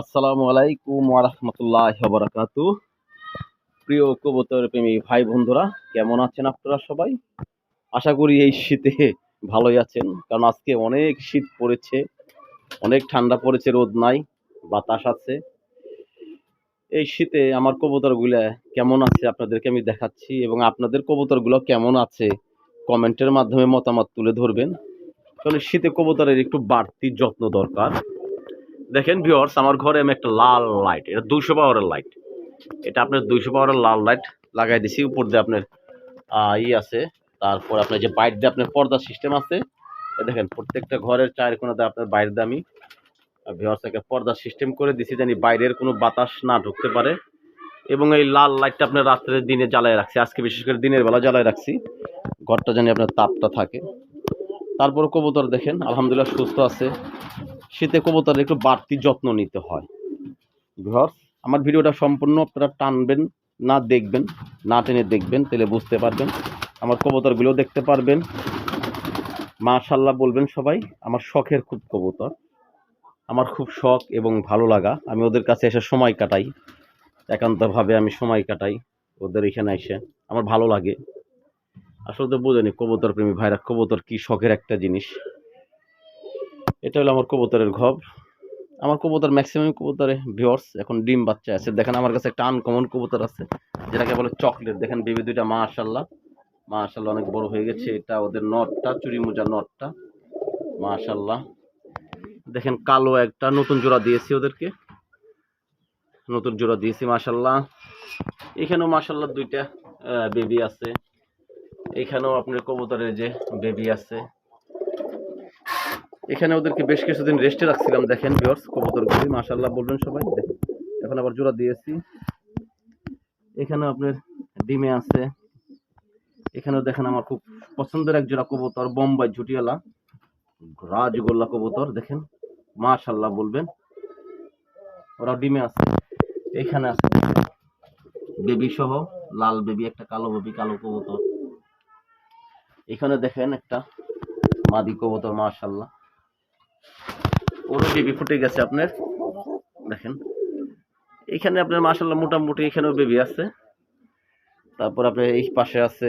আসসালামু আলাইকুম ওরহমতুল্লাহ বরাকাতু প্রিয় কবুতর প্রেমী ভাই বন্ধুরা, কেমন আছেন আপনারা সবাই? আশা করি এই শীতে ভালোই আছেন, কারণ আজকে অনেক শীত পড়েছে, অনেক ঠান্ডা পড়েছে, রোদ নাই, বাতাস আছে। এই শীতে আমার কবুতরগুলো কেমন আছে আপনাদেরকে আমি দেখাচ্ছি, এবং আপনাদের কবুতরগুলো কেমন আছে কমেন্টের মাধ্যমে মতামত তুলে ধরবেন, কারণ শীতে কবুতরের একটু বাড়তি যত্ন দরকার। দেখেন ভিওর্স আমার ঘরে আমি একটা লাল লাইট এটা দুশো পাওয়ারের লাইট এটা আপনার দুইশো পাওয়ারের লাল লাইট লাগাই দিছি, উপর দিয়ে আপনার ই আছে, তারপর আপনার যে বাইর দিয়ে আপনার পর্দা সিস্টেম আছে দেখেন প্রত্যেকটা ঘরের চার কোনাতে আপনার বাইরে দিয়ে আমি ভিওর্স একটা পর্দা সিস্টেম করে দিছি জানি বাইরের কোনো বাতাস না ঢুকতে পারে। এবং এই লাল লাইটটা আপনার রাত্রে দিনে জ্বালায় রাখছি, আজকে বিশেষ করে দিনের বেলা জ্বালায় রাখছি, ঘরটা জানি আপনার তাপটা থাকে। তারপর কবুতর দেখেন, আলহামদুলিল্লাহ সুস্থ আছে। শীতে কবুতরের একটু বাড়তি যত্ন নিতে হয়। ভিউয়ার্স, আমার ভিডিওটা সম্পূর্ণ আপনারা টানবেন, না দেখবেন, না টেনে দেখবেন, তাহলে বুঝতে পারবেন। আমার কবুতরগুলো দেখতে পারবেন। মাশাল্লাহ বলবেন সবাই, আমার শখের খুব কবুতর। আমার খুব শখ এবং ভালো লাগা। আমি ওদের কাছে এসে সময় কাটাই। একান্তভাবে আমি সময় কাটাই ওদের এখানে এসে। আমার ভালো লাগে। আসলে তো বোঝেনি কবুতর প্রেমী ভাইরা, কবুতর কি শখের একটা জিনিস। এটা হলো আমার কবুতরের ঘর। আমার কবুতর ম্যাক্সিমাম কবুতরে ভিওর্স এখন ডিম বাচ্চা আছে। দেখেন আমার কাছে একটা আনকমন কবুতর আছে, যেটাকে বলে চকলেট দেখেন বেবি দুইটা মাশাল্লাহ মাশাল্লাহ অনেক বড় হয়ে গেছে। এটা ওদের নটটা, চুরি মোজা নটটা। মাশাল্লাহ দেখেন কালো একটা নতুন জোড়া দিয়েছি ওদেরকে। নতুন জোড়া দিয়েছি মাশাল্লাহ এখানেও মাশাল্লাহ দুইটা বেবি আছে। এখানেও আপনার কবুতরের যে বেবি আছে। এখানে ওদেরকে বেশ কিছুদিন রেস্টে রাখছিলাম, দেখেন বিয়র্স কবুতরগুলি মাশাল্লাহ বলবেন সবাই। এখন আবার জোড়া দিয়েছি। এখানে আপনার ডিমে আছে। এখানেও দেখেন আমার খুব পছন্দের এক জোড়া কবুতর, বোম্বাই ঝুটিয়ালা রাজগোল্লা কবুতর, দেখেন মাশাল্লাহ বলবেন। ওরা ডিমে আছে। এখানে আছে বেবি সহ, লাল বেবি, একটা কালো বেবি, কালো কবুতর। এখানে দেখেন একটা মাদি কবুতর মাশাল্লাহ ওরও বেবি ফুটে গেছে আপনার। দেখেন। এখানে আপনার মাশাল্লাহ মোটামুটি এখানেও বেবি আছে। তারপর আপনার এই পাশে আছে।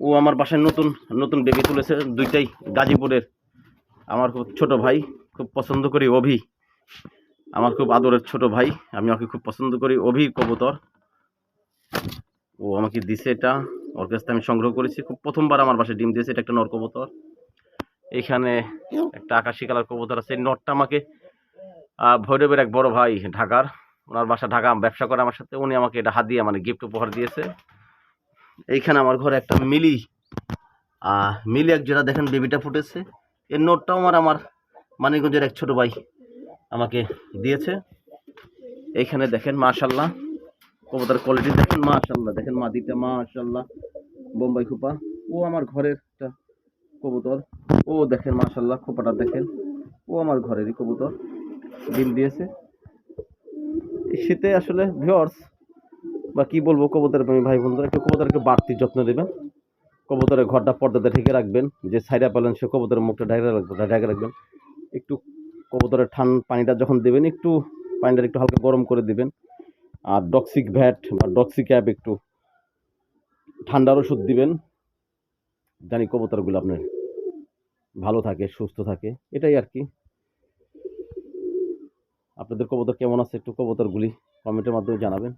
ও আমার বাসায় নতুন নতুন বেবি তুলেছে। দুইটাই গাজীপুরের। আমার খুব ছোট ভাই, খুব পছন্দ করি অভি। আমার খুব আদরের ছোট ভাই, আমি ওকে খুব পছন্দ করি। অভি কবুতর। ও আমাকে দিছে এটা। ওর কাছ থেকে আমি সংগ্রহ করেছি। খুব প্রথমবার আমার বাসায় ডিম দিয়েছে। এটা একটা নর কবুতর। এখানে একটা আকাশি কালার কবুতর আছে। নটটা আমাকে ভৈরবের এক বড় ভাই ঢাকার, ওনার বাসা ঢাকা, ব্যবসা করে আমার সাথে, উনি আমাকে এটা হাত দিয়ে মানে গিফট উপহার দিয়েছে। এইখানে আমার ঘরে একটা মিলি মিলি এক যেটা দেখেন বেবিটা ফুটেছে। এর নোটটাও আমার আমার মানিকগঞ্জের এক ছোট ভাই আমাকে দিয়েছে। এইখানে দেখেন মাশাল্লাহ কবুতর কোয়ালিটি দেখেন মাশাল্লাহ দেখেন মাদিটা মাশাল্লাহ বোম্বাই খুপা। ও আমার ঘরের একটা কবুতর। ও দেখেন মাশাল্লাহ খোপাটা দেখেন। ও আমার ঘরেরই কবুতর। ডিম দিয়েছে। শীতে আসলে ভিওর্স বা কি বলব কবুতরের প্রেমী ভাই বন্ধুরা, একটু কবুতরকে বাড়তি যত্ন দেবেন। কবুতরের ঘরটা পর্দাতে ঢেকে রাখবেন। যে সাইডা পেলেন, সে কবুতরের মুখটা ঢেকে রাখবেন ঢেকে রাখবেন। একটু কবুতরের ঠান পানিটা যখন দেবেন, একটু পানিটা একটু হালকা গরম করে দিবেন। আর ডক্সিক ভ্যাট বা ডক্সিক অ্যাপ একটু ঠান্ডার ওষুধ দিবেন। জানি কবুতরগুলো আপনার ভালো থাকে, সুস্থ থাকে, এটাই আর কি। আপনাদের কবুতর কেমন আছে একটু কবুতরগুলি কমেন্টের মাধ্যমে জানাবেন।